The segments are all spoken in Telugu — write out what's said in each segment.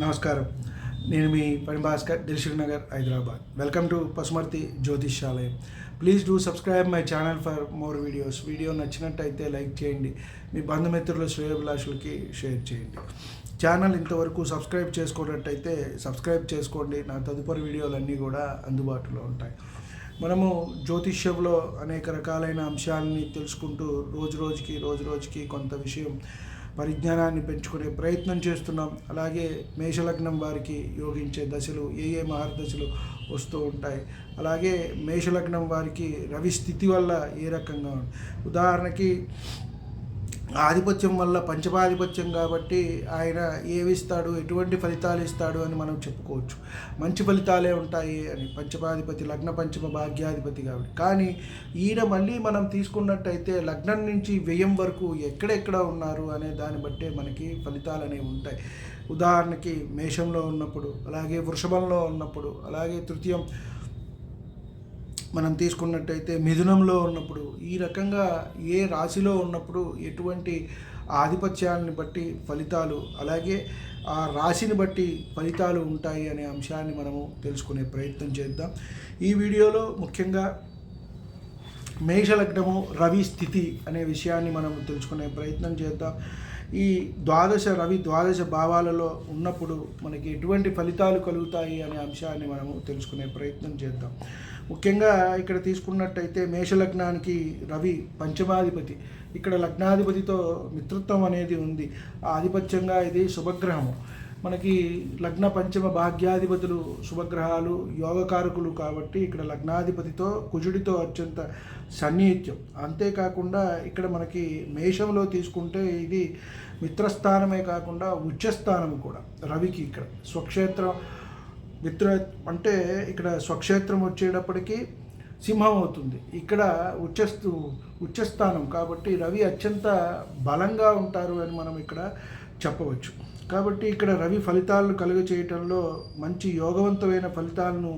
నమస్కారం. నేను మీ పరిభాస్కర్ దిల్షుక్ నగర్ హైదరాబాద్. వెల్కమ్ టు పసుమర్తి జ్యోతిష్యాలయం. Please do subscribe my channel for more videos. Video నచ్చినట్టయితే లైక్ చేయండి. మీ బంధుమిత్రులు శ్రేయభిలాషులకి షేర్ చేయండి. ఛానల్ ఇంతవరకు సబ్స్క్రైబ్ చేసుకున్నట్టయితే సబ్స్క్రైబ్ చేసుకోండి. నా తదుపరి వీడియోలన్నీ కూడా అందుబాటులో ఉంటాయి. మనము జ్యోతిష్యంలో అనేక రకాలైన అంశాలని తెలుసుకుంటూ రోజు రోజుకి రోజు రోజుకి కొంత విషయం పరిజ్ఞానాన్ని పెంచుకునే ప్రయత్నం చేస్తున్నాం. అలాగే మేషలగ్నం వారికి యోగించే దశలు ఏ ఏ మహర్దశలు వస్తూ ఉంటాయి. అలాగే మేషలగ్నం వారికి రవి స్థితి వల్ల ఏ రకంగా ఉదాహరణకి ఆధిపత్యం వల్ల పంచమాధిపత్యం కాబట్టి ఆయన ఏవిస్తాడు ఎటువంటి ఫలితాలు ఇస్తాడు అని మనం చెప్పుకోవచ్చు. మంచి ఫలితాలే ఉంటాయి అని పంచమాధిపతి లగ్న పంచమ భాగ్యాధిపతి కాబట్టి. కానీ ఈయన మళ్ళీ మనం తీసుకున్నట్టయితే లగ్నం నుంచి వ్యయం వరకు ఎక్కడెక్కడ ఉన్నారు అనే దాన్ని బట్టే మనకి ఫలితాలు అనేవి ఉంటాయి. ఉదాహరణకి మేషంలో ఉన్నప్పుడు అలాగే వృషభంలో ఉన్నప్పుడు అలాగే తృతీయం మనం తీసుకున్నట్టయితే మిథునంలో ఉన్నప్పుడు ఈ రకంగా ఏ రాశిలో ఉన్నప్పుడు ఎటువంటి ఆధిపత్యాన్ని బట్టి ఫలితాలు అలాగే ఆ రాశిని బట్టి ఫలితాలు ఉంటాయి అనే అంశాన్ని మనము తెలుసుకునే ప్రయత్నం చేద్దాం. ఈ వీడియోలో ముఖ్యంగా మేషలగ్నము రవి స్థితి అనే విషయాన్ని మనం తెలుసుకునే ప్రయత్నం చేద్దాం. ఈ ద్వాదశ రవి ద్వాదశ భావాలలో ఉన్నప్పుడు మనకి ఎటువంటి ఫలితాలు కలుగుతాయి అనే అంశాన్ని మనము తెలుసుకునే ప్రయత్నం చేద్దాం. ముఖ్యంగా ఇక్కడ తీసుకున్నట్టయితే మేషలగ్నానికి రవి పంచమాధిపతి. ఇక్కడ లగ్నాధిపతితో మిత్రత్వం అనేది ఉంది. ఆధిపత్యంగా ఇది శుభగ్రహము. మనకి లగ్న పంచమ భాగ్యాధిపతులు శుభగ్రహాలు యోగకారకులు కాబట్టి ఇక్కడ లగ్నాధిపతితో కుజుడితో అత్యంత సన్నిహిత్యం. అంతేకాకుండా ఇక్కడ మనకి మేషంలో తీసుకుంటే ఇది మిత్రస్థానమే కాకుండా ఉచ్చస్థానం కూడా రవికి ఇక్కడ. స్వక్షేత్రం మిత్ర అంటే ఇక్కడ స్వక్షేత్రం వచ్చేటప్పటికీ సింహం అవుతుంది. ఇక్కడ ఉచ్చస్తు ఉచ్చస్థానం కాబట్టి రవి అత్యంత బలంగా ఉంటారు అని మనం ఇక్కడ చెప్పవచ్చు. కాబట్టి ఇక్కడ రవి ఫలితాలను కలుగ చేయటంలో మంచి యోగవంతమైన ఫలితాలను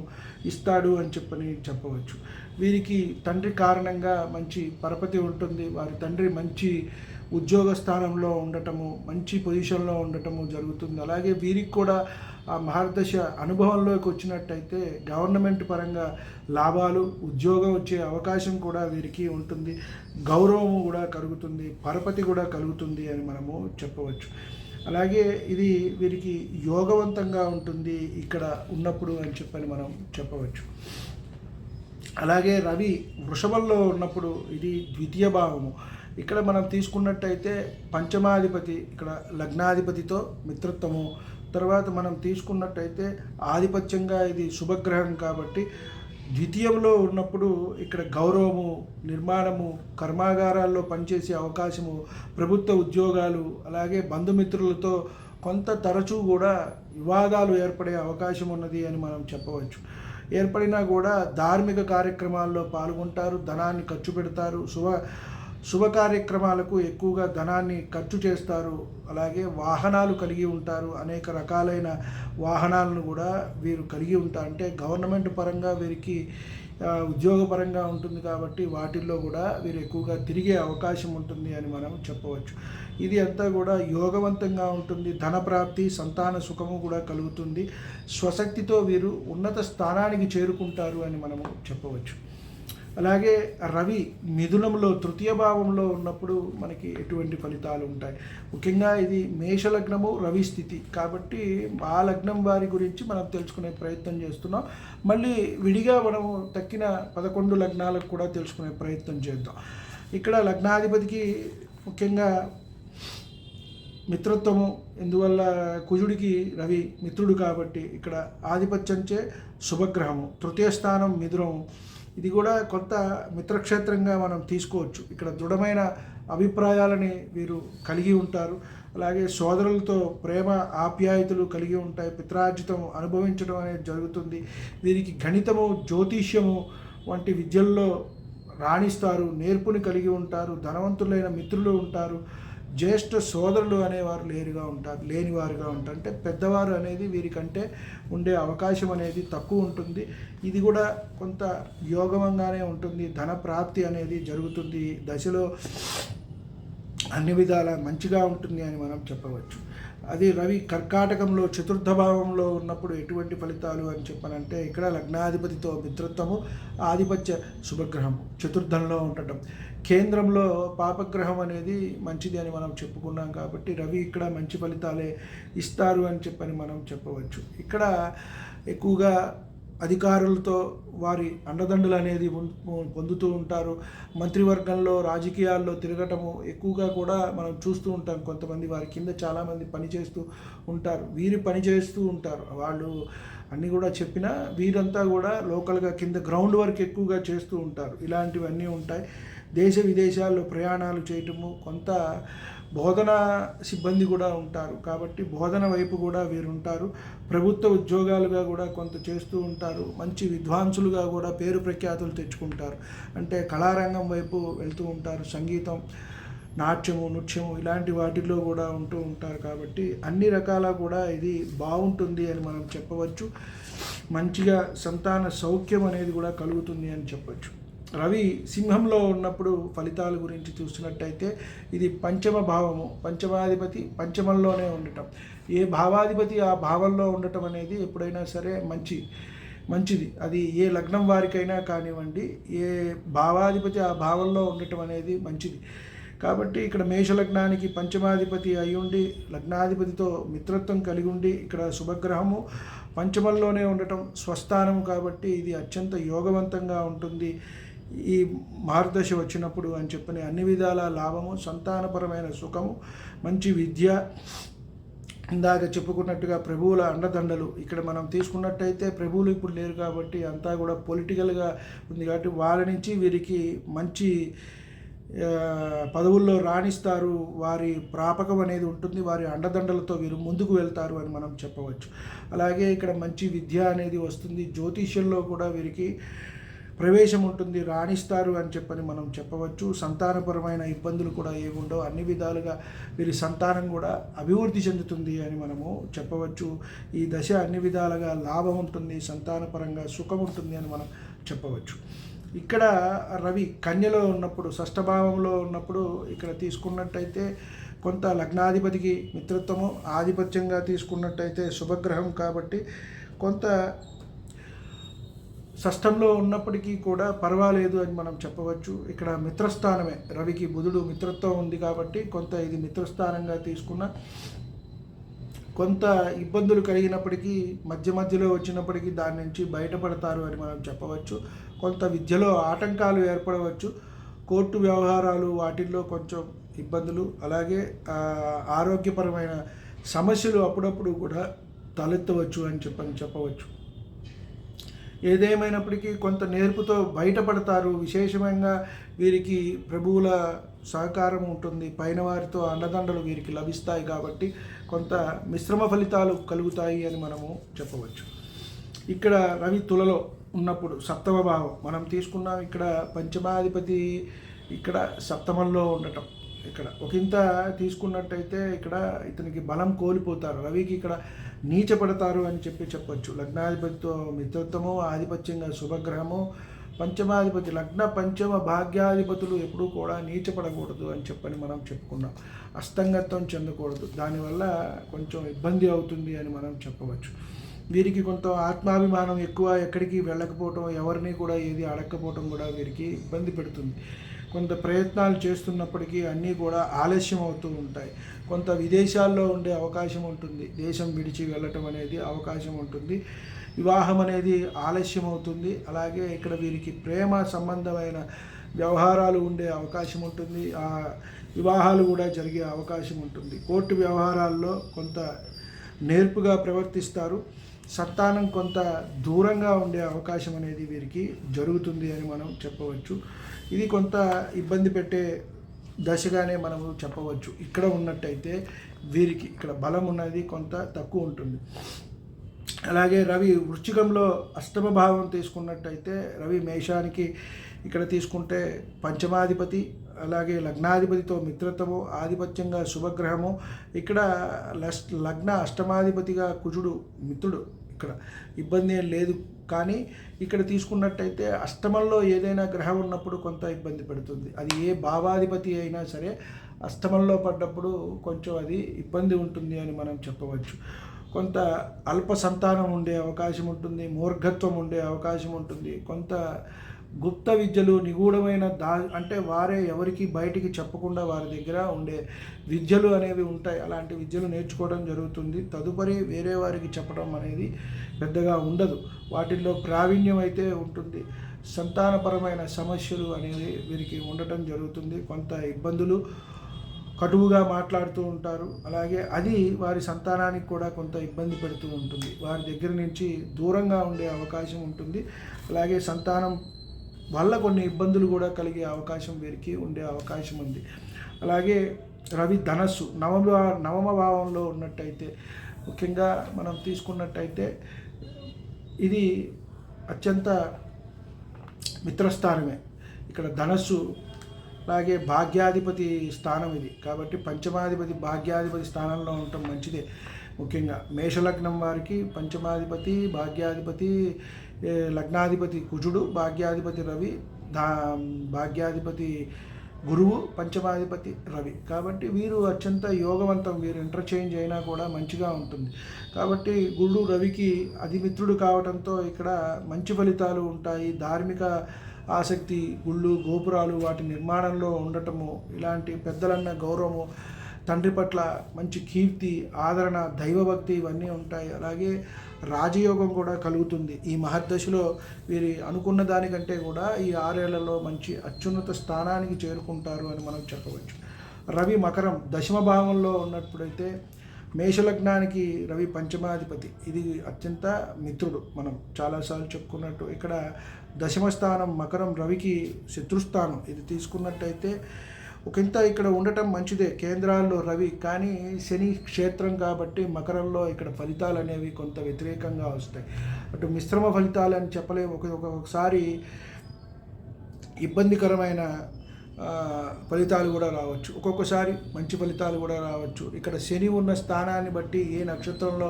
ఇస్తాడు అని చెప్పని చెప్పవచ్చు. వీరికి తండ్రి కారణంగా మంచి పరపతి ఉంటుంది. వారి తండ్రి మంచి ఉద్యోగ స్థానంలో ఉండటము మంచి పొజిషన్లో ఉండటము జరుగుతుంది. అలాగే వీరికి కూడా ఆ మహర్దశ అనుభవంలోకి వచ్చినట్టయితే గవర్నమెంట్ పరంగా లాభాలు ఉద్యోగం వచ్చే అవకాశం కూడా వీరికి ఉంటుంది. గౌరవం కూడా కలుగుతుంది పరపతి కూడా కలుగుతుంది అని మనము చెప్పవచ్చు. అలాగే ఇది వీరికి యోగవంతంగా ఉంటుంది ఇక్కడ ఉన్నప్పుడు అని చెప్పని మనం చెప్పవచ్చు. అలాగే రవి వృషభంలో ఉన్నప్పుడు ఇది ద్వితీయ భావము. ఇక్కడ మనం తీసుకున్నట్టయితే పంచమాధిపతి ఇక్కడ లగ్నాధిపతితో మిత్రత్వము. తర్వాత మనం తీసుకున్నట్టయితే ఆధిపత్యంగా ఇది శుభగ్రహం కాబట్టి ద్వితీయంలో ఉన్నప్పుడు ఇక్కడ గౌరవము నిర్మాణము కర్మాగారాల్లో పనిచేసే అవకాశము ప్రభుత్వ ఉద్యోగాలు అలాగే బంధుమిత్రులతో కొంత తరచూ కూడా వివాదాలు ఏర్పడే అవకాశం ఉన్నది అని మనం చెప్పవచ్చు. ఏర్పడినా కూడా ధార్మిక కార్యక్రమాల్లో పాల్గొంటారు ధనాన్ని ఖర్చు పెడతారు శుభ శుభ కార్యక్రమాలకు ఎక్కువగా ధనాన్ని ఖర్చు చేస్తారు. అలాగే వాహనాలు కలిగి ఉంటారు. అనేక రకాలైన వాహనాలను కూడా వీరు కలిగి ఉంటారు. అంటే గవర్నమెంట్ పరంగా వీరికి ఉద్యోగపరంగా ఉంటుంది కాబట్టి వాటిల్లో కూడా వీరు ఎక్కువగా తిరిగే అవకాశం ఉంటుంది అని మనం చెప్పవచ్చు. ఇది అంతా కూడా యోగవంతంగా ఉంటుంది. ధన ప్రాప్తి సంతాన సుఖము కూడా కలుగుతుంది. స్వశక్తితో వీరు ఉన్నత స్థానానికి చేరుకుంటారు అని మనము చెప్పవచ్చు. అలాగే రవి మిథునంలో తృతీయ భావంలో ఉన్నప్పుడు మనకి ఎటువంటి ఫలితాలు ఉంటాయి? ముఖ్యంగా ఇది మేషలగ్నము రవి స్థితి. కాబట్టి ఆ లగ్నం వారి గురించి మనం తెలుసుకునే ప్రయత్నం చేస్తున్నాం. మళ్ళీ విడిగా మనము తక్కిన పదకొండు లగ్నాలకు కూడా తెలుసుకునే ప్రయత్నం చేద్దాం. ఇక్కడ లగ్నాధిపతికి ముఖ్యంగా మిత్రత్వము ఎందువల్ల కుజుడికి రవి మిత్రుడు కాబట్టి ఇక్కడ ఆధిపత్యంచే శుభగ్రహము. తృతీయ స్థానం మిథునము. ఇది కూడా కొంత మిత్రక్షేత్రంగా మనం తీసుకోవచ్చు. ఇక్కడ దృఢమైన అభిప్రాయాలని వీరు కలిగి ఉంటారు. అలాగే సోదరులతో ప్రేమ ఆప్యాయతలు కలిగి ఉంటాయి. పిత్రార్జితం అనుభవించడం అనేది జరుగుతుంది. వీరికి గణితము జ్యోతిష్యము వంటి విద్యల్లో రాణిస్తారు. నేర్పుని కలిగి ఉంటారు. ధనవంతులైన మిత్రులు ఉంటారు. జ్యేష్ఠ సోదరులు అనేవారు లేరుగా ఉంటారు లేనివారుగా ఉంటారు అంటే పెద్దవారు అనేది వీరికంటే ఉండే అవకాశం అనేది తక్కువ ఉంటుంది. ఇది కూడా కొంత యోగవంగానే ఉంటుంది. ధన ప్రాప్తి అనేది జరుగుతుంది. దశలో అన్ని విధాల మంచిగా ఉంటుంది అని మనం చెప్పవచ్చు. అది రవి కర్కాటకంలో చతుర్థ భావంలో ఉన్నప్పుడు ఎటువంటి ఫలితాలు అని చెప్పనంటే ఇక్కడ లగ్నాధిపతితో మిత్రత్వము ఆధిపత్య శుభగ్రహం చతుర్థంలో ఉండటం. కేంద్రంలో పాపగ్రహం అనేది మంచిది అని మనం చెప్పుకున్నాం కాబట్టి రవి ఇక్కడ మంచి ఫలితాలే ఇస్తారు అని చెప్పని మనం చెప్పవచ్చు. ఇక్కడ ఎక్కువగా అధికారులతో వారి అండదండలు అనేది పొందుతూ ఉంటారు. మంత్రివర్గంలో రాజకీయాల్లో తిరగటము ఎక్కువగా కూడా మనం చూస్తూ ఉంటాం. కొంతమంది వారి కింద చాలామంది పని చేస్తూ ఉంటారు. వీరు పని చేస్తూ ఉంటారు. వాళ్ళు అన్నీ కూడా చెప్పినా వీరంతా కూడా లోకల్గా కింద గ్రౌండ్ వర్క్ ఎక్కువగా చేస్తూ ఉంటారు. ఇలాంటివన్నీ ఉంటాయి. దేశ విదేశాల్లో ప్రయాణాలు చేయటము కొంత బోధన సిబ్బంది కూడా ఉంటారు. కాబట్టి బోధన వైపు కూడా వీరు ఉంటారు ప్రభుత్వ ఉద్యోగాలుగా కూడా కొంత చేస్తూ ఉంటారు. మంచి విద్వాంసులుగా కూడా పేరు ప్రఖ్యాతులు తెచ్చుకుంటారు. అంటే కళారంగం వైపు వెళ్తూ ఉంటారు. సంగీతం నాట్యము నృత్యము ఇలాంటి వాటిల్లో కూడా ఉంటూ ఉంటారు. కాబట్టి అన్ని రకాల కూడా ఇది బాగుంటుంది అని మనం చెప్పవచ్చు. మంచిగా సంతాన సౌఖ్యం అనేది కూడా కలుగుతుంది అని చెప్పొచ్చు. రవి సింహంలో ఉన్నప్పుడు ఫలితాల గురించి చూసినట్టయితే ఇది పంచమ భావము. పంచమాధిపతి పంచమంలోనే ఉండటం. ఏ భావాధిపతి ఆ భావంలో ఉండటం అనేది ఎప్పుడైనా సరే మంచి మంచిది. అది ఏ లగ్నం వారికైనా కానివ్వండి ఏ భావాధిపతి ఆ భావంలో ఉండటం అనేది మంచిది. కాబట్టి ఇక్కడ మేషలగ్నానికి పంచమాధిపతి అయ్యుండి లగ్నాధిపతితో మిత్రత్వం కలిగి ఉండి ఇక్కడ శుభగ్రహము పంచమంలోనే ఉండటం స్వస్థానము కాబట్టి ఇది అత్యంత యోగవంతంగా ఉంటుంది. ఈ మార్గదశ వచ్చినప్పుడు అని చెప్పని అన్ని విధాల లాభము సంతానపరమైన సుఖము మంచి విద్య ఇందాక చెప్పుకున్నట్టుగా ప్రభువుల అండదండలు. ఇక్కడ మనం తీసుకున్నట్టయితే ప్రభువులు ఇప్పుడు లేరు కాబట్టి అంతా కూడా పొలిటికల్గా ఉంది కాబట్టి వాళ్ళ నుంచి వీరికి మంచి పదవుల్లో రాణిస్తారు. వారి ప్రాపకం అనేది ఉంటుంది. వారి అండదండలతో వీరు ముందుకు వెళ్తారు అని మనం చెప్పవచ్చు. అలాగే ఇక్కడ మంచి విద్య అనేది వస్తుంది. జ్యోతిష్యంలో కూడా వీరికి ప్రవేశం ఉంటుంది రాణిస్తారు అని చెప్పని మనం చెప్పవచ్చు. సంతానపరమైన ఇబ్బందులు కూడా ఏముండవు. అన్ని విధాలుగా వీరి సంతానం కూడా అభివృద్ధి చెందుతుంది అని మనము చెప్పవచ్చు. ఈ దశ అన్ని విధాలుగా లాభం ఉంటుంది సంతానపరంగా సుఖం ఉంటుంది అని మనం చెప్పవచ్చు. ఇక్కడ రవి కన్యలో ఉన్నప్పుడు షష్ఠభావంలో ఉన్నప్పుడు ఇక్కడ తీసుకున్నట్టయితే కొంత లగ్నాధిపతికి మిత్రత్వము ఆధిపత్యంగా తీసుకున్నట్టయితే శుభగ్రహం కాబట్టి కొంత షష్టంలో ఉన్నప్పటికీ కూడా పర్వాలేదు అని మనం చెప్పవచ్చు. ఇక్కడ మిత్రస్థానమే. రవికి బుధుడు మిత్రత్వం ఉంది కాబట్టి కొంత ఇది మిత్రస్థానంగా తీసుకున్న కొంత ఇబ్బందులు కలిగినప్పటికీ మధ్య మధ్యలో వచ్చినప్పటికీ దాని నుంచి బయటపడతారు అని మనం చెప్పవచ్చు. కొంత విద్యలో ఆటంకాలు ఏర్పడవచ్చు. కోర్టు వ్యవహారాలు వాటిల్లో కొంచెం ఇబ్బందులు. అలాగే ఆరోగ్యపరమైన సమస్యలు అప్పుడప్పుడు కూడా తలెత్తవచ్చు అని చెప్పని చెప్పవచ్చు. ఏదేమైనప్పటికీ కొంత నేర్పుతో బయటపడతారు. విశేషంగా వీరికి ప్రభువుల సహకారం ఉంటుంది. పైన వారితో అండదండలు వీరికి లభిస్తాయి కాబట్టి కొంత మిశ్రమ ఫలితాలు కలుగుతాయి అని మనము చెప్పవచ్చు. ఇక్కడ రవి తులలో ఉన్నప్పుడు సప్తమ భావం మనం తీసుకున్నాం. ఇక్కడ పంచమాధిపతి ఇక్కడ సప్తమంలో ఉండటం. ఇక్కడ ఒకంత తీసుకున్నట్టయితే ఇక్కడ ఇతనికి బలం కోల్పోతారు. రవికి ఇక్కడ నీచపడతారు అని చెప్పి చెప్పొచ్చు. లగ్నాధిపతితో మిత్రత్వము ఆధిపత్యంగా శుభగ్రహము పంచమాధిపతి లగ్న పంచమ భాగ్యాధిపతులు ఎప్పుడూ కూడా నీచపడకూడదు అని చెప్పని మనం చెప్పుకున్నాం. అస్తంగత్వం చెందకూడదు. దానివల్ల కొంచెం ఇబ్బంది అవుతుంది అని మనం చెప్పవచ్చు. వీరికి కొంత ఆత్మాభిమానం ఎక్కువ ఎక్కడికి వెళ్ళకపోవటం ఎవరిని కూడా ఏది అడగకపోవటం కూడా వీరికి ఇబ్బంది పెడుతుంది. కొంత ప్రయత్నాలు చేస్తున్నప్పటికీ అన్నీ కూడా ఆలస్యం అవుతూ ఉంటాయి. కొంత విదేశాల్లో ఉండే అవకాశం ఉంటుంది. దేశం విడిచి వెళ్ళటం అనేది అవకాశం ఉంటుంది. వివాహం అనేది ఆలస్యం అవుతుంది. అలాగే ఇక్కడ వీరికి ప్రేమ సంబంధమైన వ్యవహారాలు ఉండే అవకాశం ఉంటుంది. ఆ వివాహాలు కూడా జరిగే అవకాశం ఉంటుంది. కోర్టు వ్యవహారాల్లో కొంత నేర్పుగా ప్రవర్తిస్తారు. సంతానం కొంత దూరంగా ఉండే అవకాశం అనేది వీరికి జరుగుతుంది అని మనం చెప్పవచ్చు. ఇది కొంత ఇబ్బంది పెట్టే దశగానే మనము చెప్పవచ్చు. ఇక్కడ ఉన్నట్టయితే వీరికి ఇక్కడ బలం ఉన్నది కొంత తక్కువ ఉంటుంది. అలాగే రవి వృశ్చికంలో అష్టమ భావం తీసుకున్నట్టయితే రవి మేషానికి ఇక్కడ తీసుకుంటే పంచమాధిపతి అలాగే లగ్నాధిపతితో మిత్రత్వము ఆధిపత్యంగా శుభగ్రహము. ఇక్కడ లస్ లగ్న అష్టమాధిపతిగా కుజుడు మిత్రుడు ఇక్కడ. ఇబ్బంది ఏం లేదు. కానీ ఇక్కడ తీసుకున్నట్టయితే అష్టమంలో ఏదైనా గ్రహం ఉన్నప్పుడు కొంత ఇబ్బంది పెడుతుంది. అది ఏ భావాధిపతి అయినా సరే అష్టమంలో పడ్డప్పుడు కొంచెం అది ఇబ్బంది ఉంటుంది అని మనం చెప్పవచ్చు. కొంత అల్ప సంతానం ఉండే అవకాశం ఉంటుంది మూర్ఘత్వం ఉండే అవకాశం ఉంటుంది. కొంత గుప్త విద్యలు నిగూఢమైన దా అంటే వారే ఎవరికి బయటికి చెప్పకుండా వారి దగ్గర ఉండే విద్యలు అనేవి ఉంటాయి. అలాంటి విద్యలు నేర్చుకోవడం జరుగుతుంది. తదుపరి వేరే వారికి చెప్పడం అనేది పెద్దగా ఉండదు. వాటిల్లో ప్రావీణ్యం అయితే ఉంటుంది. సంతానపరమైన సమస్యలు అనేవి వీరికి ఉండటం జరుగుతుంది. కొంత ఇబ్బందులు కటువుగా మాట్లాడుతూ ఉంటారు. అలాగే అది వారి సంతానానికి కూడా కొంత ఇబ్బంది పెడుతూ ఉంటుంది. వారి దగ్గర నుంచి దూరంగా ఉండే అవకాశం ఉంటుంది. అలాగే సంతానం వల్ల కొన్ని ఇబ్బందులు కూడా కలిగే అవకాశం వీరికి ఉండే అవకాశం ఉంది. అలాగే రవి ధనస్సు నవమ నవమ భావంలో ఉన్నట్టయితే ముఖ్యంగా మనం తీసుకున్నట్టయితే ఇది అత్యంత మిత్రస్థానమే. ఇక్కడ ధనస్సు అలాగే భాగ్యాధిపతి స్థానం ఇది. కాబట్టి పంచమాధిపతి భాగ్యాధిపతి స్థానంలో ఉండటం మంచిదే. ముఖ్యంగా మేషలగ్నం వారికి పంచమాధిపతి భాగ్యాధిపతి లగ్నాధిపతి కుజుడు భాగ్యాధిపతి రవి దా భాగ్యాధిపతి గురువు పంచమాధిపతి రవి. కాబట్టి వీరు అత్యంత యోగవంతం వీరు ఇంటర్చేంజ్ అయినా కూడా మంచిగా ఉంటుంది. కాబట్టి గురుడు రవికి అధిమిత్రుడు కావడంతో ఇక్కడ మంచి ఫలితాలు ఉంటాయి. ధార్మిక ఆసక్తి గుళ్ళు గోపురాలు వాటి నిర్మాణంలో ఉండటము ఇలాంటి పెద్దలన్న గౌరవము తండ్రి పట్ల మంచి కీర్తి ఆదరణ దైవభక్తి ఇవన్నీ ఉంటాయి. అలాగే రాజయోగం కూడా కలుగుతుంది. ఈ మహర్దశలో వీరి అనుకున్న దానికంటే కూడా ఈ ఆరేళ్ళలో మంచి అత్యున్నత స్థానానికి చేరుకుంటారు అని మనం చెప్పవచ్చు. రవి మకరం దశమ భావంలో ఉన్నప్పుడైతే మేషలగ్నానికి రవి పంచమాధిపతి. ఇది అత్యంత మిత్రుడు మనం చాలాసార్లు చెప్పుకున్నట్టు. ఇక్కడ దశమ స్థానం మకరం రవికి శత్రుస్థానం. ఇది తీసుకున్నట్టయితే ఒకంత ఇక్కడ ఉండటం మంచిదే కేంద్రాల్లో రవి కానీ శని క్షేత్రం కాబట్టి మకరంలో ఇక్కడ ఫలితాలు అనేవి కొంత వ్యతిరేకంగా వస్తాయి. అటు మిశ్రమ ఫలితాలు అని చెప్పలేము. ఒక ఒక్కొక్కసారి ఇబ్బందికరమైన ఫలితాలు కూడా రావచ్చు. ఒక్కొక్కసారి మంచి ఫలితాలు కూడా రావచ్చు. ఇక్కడ శని ఉన్న స్థానాన్ని బట్టి ఏ నక్షత్రంలో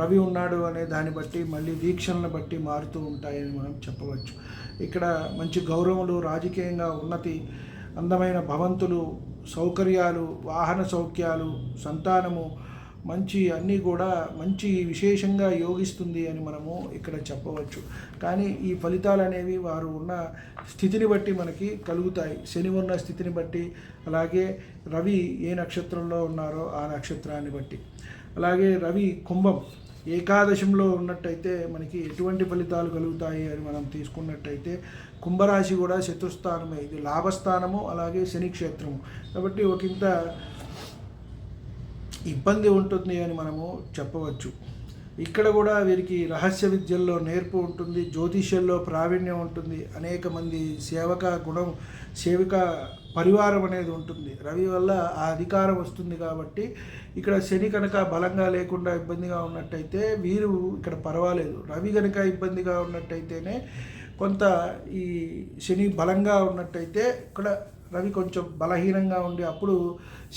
రవి ఉన్నాడు అనే దాన్ని బట్టి మళ్ళీ వీక్షణను బట్టి మారుతూ ఉంటాయని మనం చెప్పవచ్చు. ఇక్కడ మంచి గౌరవములు రాజకీయంగా ఉన్నతి అందమైన భవంతులు సౌకర్యాలు వాహన సౌఖ్యాలు సంతానము మంచి అన్నీ కూడా మంచి విశేషంగా యోగిస్తుంది అని మనము ఇక్కడ చెప్పవచ్చు. కానీ ఈ ఫలితాలు అనేవి వారు ఉన్న స్థితిని బట్టి మనకి కలుగుతాయి. శని ఉన్న స్థితిని బట్టి అలాగే రవి ఏ నక్షత్రంలో ఉన్నారో ఆ నక్షత్రాన్ని బట్టి. అలాగే రవి కుంభం. ఏకాదశంలో ఉన్నట్టయితే మనకి ఎటువంటి ఫలితాలు కలుగుతాయి అని మనం తీసుకున్నట్టయితే కుంభరాశి కూడా శత్రుస్థానమే. ఇది లాభస్థానము అలాగే శని క్షేత్రము కాబట్టి ఒకంత ఇబ్బంది ఉంటుంది అని మనము చెప్పవచ్చు. ఇక్కడ కూడా వీరికి రహస్య విద్యల్లో నేర్పు ఉంటుంది జ్యోతిష్యంలో ప్రావీణ్యం ఉంటుంది అనేక మంది సేవక గుణం సేవిక పరివారం అనేది ఉంటుంది. రవి వల్ల ఆ అధికారం వస్తుంది కాబట్టి ఇక్కడ శని కనుక బలంగా లేకుండా ఇబ్బందిగా ఉన్నట్టయితే వీరు ఇక్కడ పర్వాలేదు. రవి కనుక ఇబ్బందిగా ఉన్నట్టయితేనే కొంత ఈ శని బలంగా ఉన్నట్టయితే ఇక్కడ రవి కొంచెం బలహీనంగా ఉండి అప్పుడు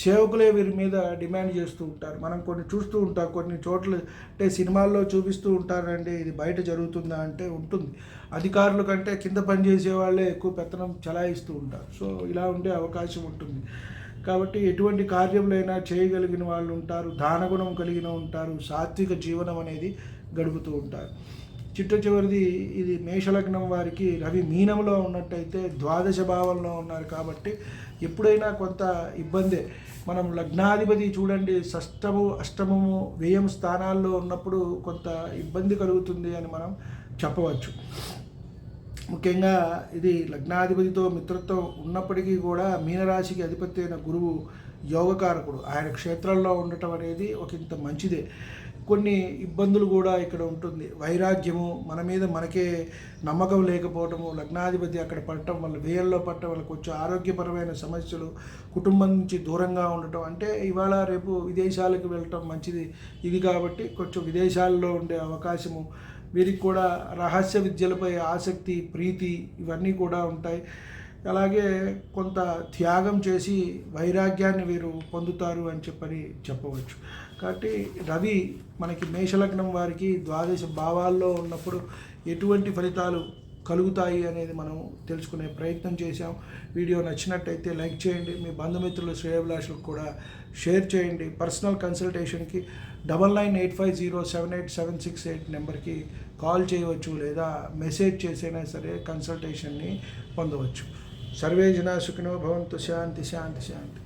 సేవకులే వీరి మీద డిమాండ్ చేస్తూ ఉంటారు. మనం కొన్ని చూస్తూ ఉంటాం కొన్ని చోట్ల అంటే సినిమాల్లో చూపిస్తూ ఉంటారండి ఇది బయట జరుగుతుందా అంటే ఉంటుంది. అధికారుల కంటే కింద పనిచేసే వాళ్ళే ఎక్కువ పెత్తనం చలాయిస్తూ ఉంటారు. సో ఇలా ఉండే అవకాశం ఉంటుంది. కాబట్టి ఎటువంటి కార్యములైనా చేయగలిగిన వాళ్ళు ఉంటారు దానగుణం కలిగిన ఉంటారు సాత్విక జీవనం అనేది గడుపుతూ ఉంటారు. చిట్ట చివరిది ఇది మేషలగ్నం వారికి రవి మీనంలో ఉన్నట్టయితే ద్వాదశ భావంలో ఉన్నారు కాబట్టి ఎప్పుడైనా కొంత ఇబ్బందే. మనం లగ్నాధిపతి చూడండి షష్టము అష్టమము వ్యయం స్థానాల్లో ఉన్నప్పుడు కొంత ఇబ్బంది కలుగుతుంది అని మనం చెప్పవచ్చు. ముఖ్యంగా ఇది లగ్నాధిపతితో మిత్రత్వం ఉన్నప్పటికీ కూడా మీనరాశికి అధిపతి అయిన గురువు యోగకారకుడు. ఆయన క్షేత్రంలో ఉండటం అనేది ఒక ఇంత మంచిదే. కొన్ని ఇబ్బందులు కూడా ఇక్కడ ఉంటుంది. వైరాగ్యము మన మీద మనకే నమ్మకం లేకపోవటము లగ్నాధిపతి అక్కడ పడటం వల్ల వేయల్లో పడటం వల్ల కొంచెం ఆరోగ్యపరమైన సమస్యలు కుటుంబం నుంచి దూరంగా ఉండటం అంటే ఇవాళ రేపు విదేశాలకు వెళ్ళటం మంచిది. ఇది కాబట్టి కొంచెం విదేశాల్లో ఉండే అవకాశము వీరికి కూడా రహస్య విద్యలపై ఆసక్తి ప్రీతి ఇవన్నీ కూడా ఉంటాయి. అలాగే కొంత త్యాగం చేసి వైరాగ్యాన్ని వీరు పొందుతారు అని చెప్పని చెప్పవచ్చు. కాబట్టి రవి మనకి మేషలగ్నం వారికి ద్వాదశ భావాల్లో ఉన్నప్పుడు ఎటువంటి ఫలితాలు కలుగుతాయి అనేది మనం తెలుసుకునే ప్రయత్నం చేశాం. వీడియో నచ్చినట్టయితే లైక్ చేయండి. మీ బంధుమిత్రులు శ్రేయభిలాషులకు కూడా షేర్ చేయండి. Personal కన్సల్టేషన్కి double nine eight five zero seven eight seven six eight నెంబర్కి కాల్ చేయవచ్చు లేదా మెసేజ్ చేసైనా సరే కన్సల్టేషన్ని పొందవచ్చు. సర్వే జనా సుఖినో భవంతు శాంతి శాంతి శాంతి.